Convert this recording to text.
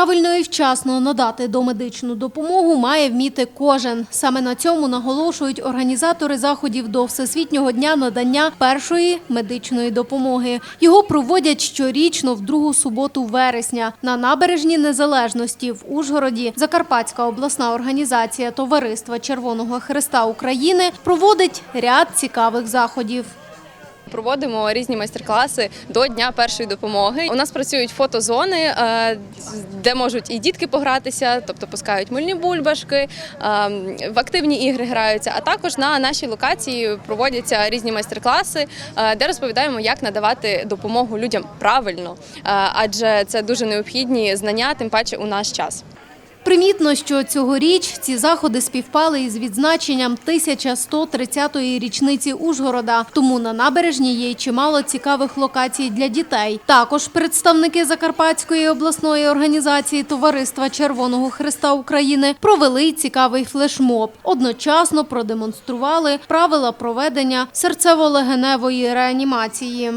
Правильно і вчасно надати домедичну допомогу має вміти кожен. Саме на цьому наголошують організатори заходів до Всесвітнього дня надання першої медичної допомоги. Його проводять щорічно в другу суботу вересня на набережні Незалежності в Ужгороді. Закарпатська обласна організація Товариства Червоного Христа України проводить ряд цікавих заходів. Проводимо різні майстер-класи до Дня першої допомоги. У нас працюють фотозони, е, де можуть і дітки погратися, тобто пускають мильні бульбашки, е, в активні ігри граються. А також на нашій локації проводяться різні майстер-класи, е, де розповідаємо, як надавати допомогу людям правильно, адже це дуже необхідні знання, тим паче у наш час. Примітно, що цьогоріч ці заходи співпали із відзначенням 1130-ї річниці Ужгорода. Тому на набережні є чимало цікавих локацій для дітей. Також представники Закарпатської обласної організації Товариства Червоного Христа України провели цікавий флешмоб. Одночасно продемонстрували правила проведення серцево-легеневої реанімації.